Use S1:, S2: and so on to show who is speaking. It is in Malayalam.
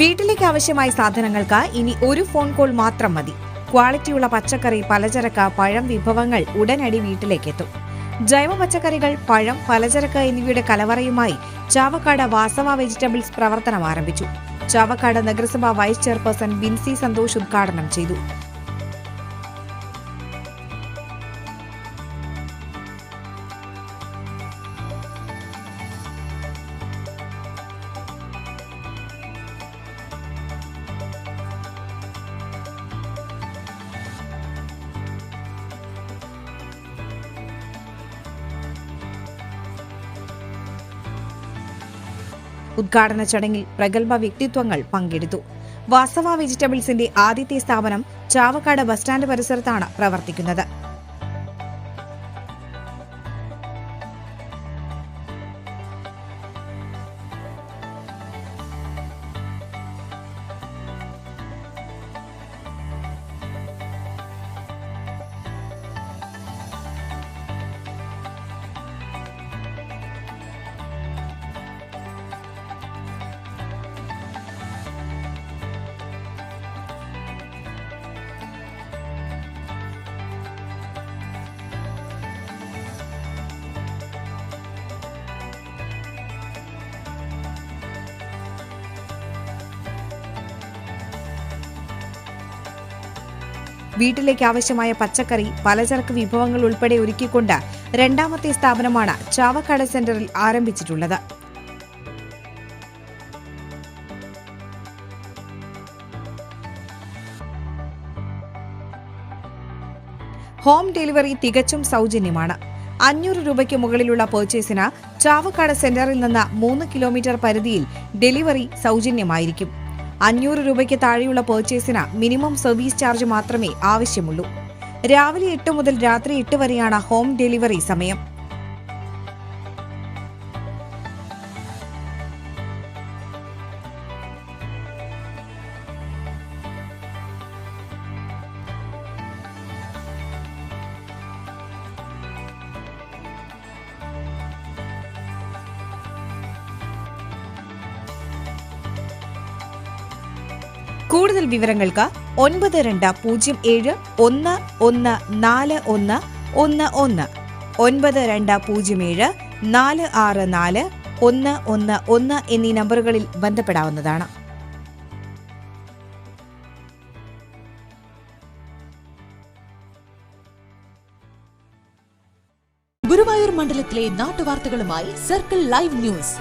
S1: വീട്ടിലേക്ക് ആവശ്യമായ സാധനങ്ങൾക്ക് ഇനി ഒരു ഫോൺ കോൾ മാത്രം മതി. ക്വാളിറ്റിയുള്ള പച്ചക്കറി പലചരക്ക് പഴം വിഭവങ്ങൾ ഉടനടി വീട്ടിലേക്കെത്തും. ജൈവ പച്ചക്കറികൾ പഴം പലചരക്ക് എന്നിവയുടെ കലവറയുമായി ചാവക്കാട് വാസവ വെജിറ്റബിൾസ് പ്രവർത്തനം ആരംഭിച്ചു. ചാവക്കാട് നഗരസഭാ വൈസ് ചെയർപേഴ്സൺ ബിൻസി സന്തോഷ് ഉദ്ഘാടനം ചെയ്തു. ഉദ്ഘാടന ചടങ്ങിൽ പ്രഗത്ഭ വ്യക്തിത്വങ്ങൾ പങ്കെടുത്തു. വാസവ വെജിറ്റബിൾസിന്റെ ആദ്യത്തെ സ്ഥാപനം ചാവക്കാട് ബസ് സ്റ്റാൻഡ് പരിസരത്താണ് പ്രവർത്തിക്കുന്നത്. വീട്ടിലേക്ക് ആവശ്യമായ പച്ചക്കറി പലചരക്ക് വിഭവങ്ങൾ ഉൾപ്പെടെ ഒരുക്കിക്കൊണ്ട് രണ്ടാമത്തെ സ്ഥാപനമാണ് ചാവക്കാട് സെന്ററിൽ ആരംഭിച്ചിട്ടുള്ളത്. ഹോം ഡെലിവറി തികച്ചും സൗജന്യമാണ്. അഞ്ഞൂറ് രൂപയ്ക്ക് മുകളിലുള്ള പേർച്ചേസിന് ചാവക്കാട് സെന്ററിൽ നിന്ന് മൂന്ന് കിലോമീറ്റർ പരിധിയിൽ ഡെലിവറി സൗജന്യമായിരിക്കും. അഞ്ഞൂറ് രൂപയ്ക്ക് താഴെയുള്ള പർച്ചേസിന് മിനിമം സർവീസ് ചാർജ് മാത്രമേ ആവശ്യമുള്ളൂ. രാവിലെ എട്ട് മുതൽ രാത്രി എട്ട് വരെയാണ് ഹോം ഡെലിവറി സമയം. കൂടുതൽ വിവരങ്ങൾക്ക് ഒൻപത് രണ്ട് പൂജ്യം ഏഴ് ഒന്ന് ഒന്ന് നാല് ഒന്ന് ഒന്ന് ഒന്ന്. ഒൻപത് രണ്ട് പൂജ്യം ഏഴ് നാല് ആറ് നാല് ഒന്ന് ഒന്ന് ഒന്ന് എന്നീ നമ്പറുകളിൽ ബന്ധപ്പെടാവുന്നതാണ്.
S2: ഗുരുവായൂർ മണ്ഡലത്തിലെ നാട്ടുവാർത്തകളുമായി സർക്കിൾ ലൈവ് ന്യൂസ്.